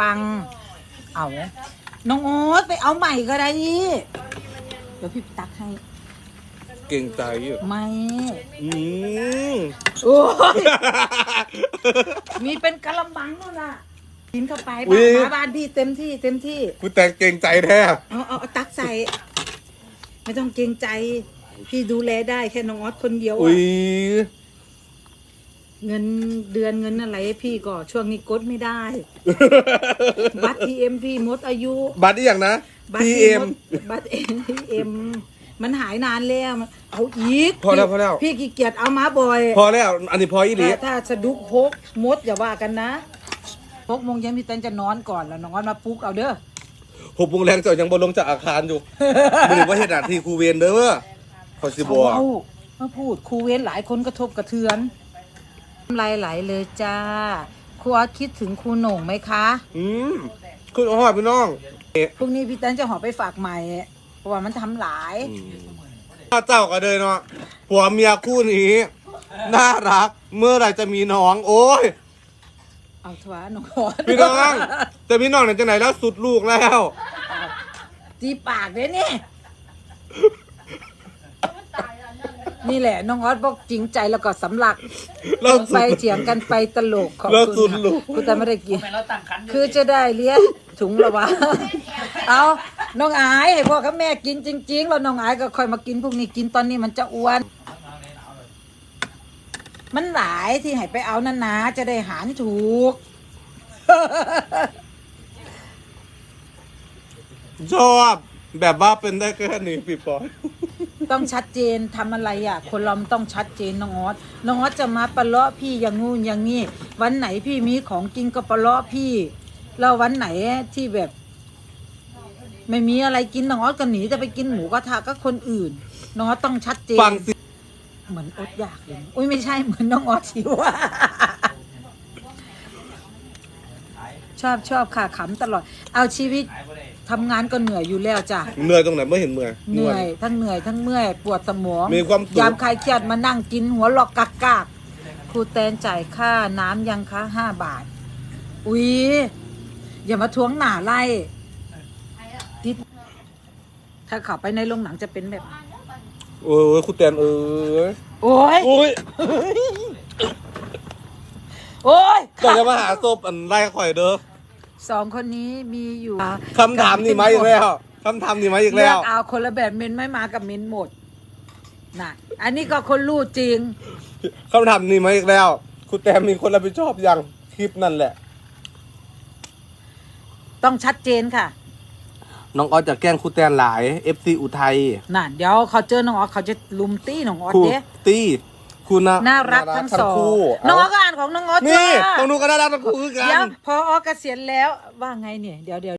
ปัง เอาน้องโอ๊ตไปเอาใหม่ก็ได้เดี๋ยวพี่ตักให้ เก่งใจอยู่ไม่อืมโอ้ยมีเป็นกะละมังนู่นน่ะกินเข้าไปอุ๊บ้ายนมาบ้านพี่เต็มที่เต็มที่กูแต่งเก่งใจแท้เอาเอาเอาตักใส่ ไม่ต้องเกรงใจ พี่ดูแลได้แค่น้องออสคนเดียวอุ้อะ ย เงินเดือนเงินอะไรพี่ก็ช่วงนี้กดไม่ได้ บัตรทีเอ็มพี่หมดอายุ บัตรอีกอย่างนะ บัตร PM หดบัตรเอ็มทีเอ็มมันหายนานแล้วมันเอาอีกพอแล้วพี่พอแล้ว พี่ขี้เกียจเอามาบ่อยพอแล้วอันนี้พออีหลีถ้าถ้าสะดุกพกมดอย่าว่ากันนะพกโมงเย็นพี่เต้นจะนอนก่อนแล้วน้องออสมาปลุ๊กเอาเด้อหกโมงแรงเจ้ายังบนลงจากอาคารอยู่ ไม่รู้ว่าเหตุหน้าที่ครูเวนเด้อขอสิบเขาอกเอามาพูดครูเว้นหลายคนกระทบกระเทือนน้ำลายไหลเลยจ้าครูออสคิดถึงครูโหน่งไหมคะอืมคุณอ้อพี่น้องพรุ่งนี้พี่เต้นจะหอไปฝากใหม่เพราะว่ามันทำหลายถ้าเจ้าก็เลยเนาะผัวเมียคู่นี้ น่ารัก เมื่อไหรจะมีน้อง โอ้ยเอาทว่าน้องออสพี่น้องจะมีน้องไหนจะไหนแล้วสุดลูกแล้ว จีปากเลยนี่ นี่แหละ น้องออสบอกจริงใจแล้วก็สำลักเราสุไปดเถียงกันไปตลกของเราคุสุณดค่ะลูก คุณแต่ไม่ได้กินคือจะได้เลี้ยงถุงละวะ เอาน้องอายให้พ่อกับแม่กินจริง ๆ แล้วน้องอายก็ค่อยมากินพวกนี้กินตอนนี้มันจะอ้วน มันหลายที่ให้ไปเอานั่นนะจะได้หารถูก ชอบ แบบว่าเป็นได้แค่นี้พี่ปอย ต้องชัดเจนทำอะไรอะ คนเรามันต้องชัดเจนน้องออสน้องออสจะมาปะเลาะพี่อย่างงู้นอย่างนี้วันไหนพี่มีของกินก็ปะเลาะพี่แล้ววันไหนที่แบบ ไม่มีอะไรกินน้องออสก็หนีจะไปกินหมูกระทะก็คนอื่น น้องออสต้องชัดเจนฟังสิเหมือนอดอยากเลยอุ้ยไม่ใช่เหมือนน้องออสชิวอะชอบชอบค่ะขำตลอด เอาชีวิต ทำงานก็เหนื่อยอยู่แล้วจ้ะเหนื่อยตรงไหนไม่เห็นเมื่อยเหนื่อย ทั้งเหนื่อยทั้งเมื่อยปวดสมองมีความสุขยามใครเครียดมานั่งกินหัวหลอกกักกากครูแตนจ่ายค่าน้ำยังคะห้าบาท อุ๊ยอย่ามาทวงหนาไล่ติดถ้าเขับไปในโรงหนังจะเป็นแบบ โอ้ยคุณแตนเอ้ยโอ้ยโอ้ยโอ้ยก่อนจะมาหาศพอันไล่ข่อยเด้อ สองคนนี้มีอยู่คำถามนี่มาอีกแล้วคำถามนี่มาอีกเลืแล้อวกเอาคนละแบบเมนไม่มากับเมนหมดน่ะอันนี้ก็คนรู้จริง คำถามนี่มาอีกแล้ว คุณแตนมีคนรับผิดชอบยังคลิปนั่นแหละ ต้องชัดเจนค่ะน้องออสจะแกล้งคุณแตนหลาย FC อุทัยน่ะเดี๋ยวเขาเจอน้องออสเขาจะลุมตี้น้องออสครูเด้ตี้ คุณนะน่ารักทั้งสองคู่น้องออเาสก็อ่านของน้องออสนี่จ้าต้องดูกันน่ารักทั้งคู่คือกัเดี๋ยวนพอออกเกษียณแล้วว่าไงเนี่ยเดี๋ยวเดี๋ยว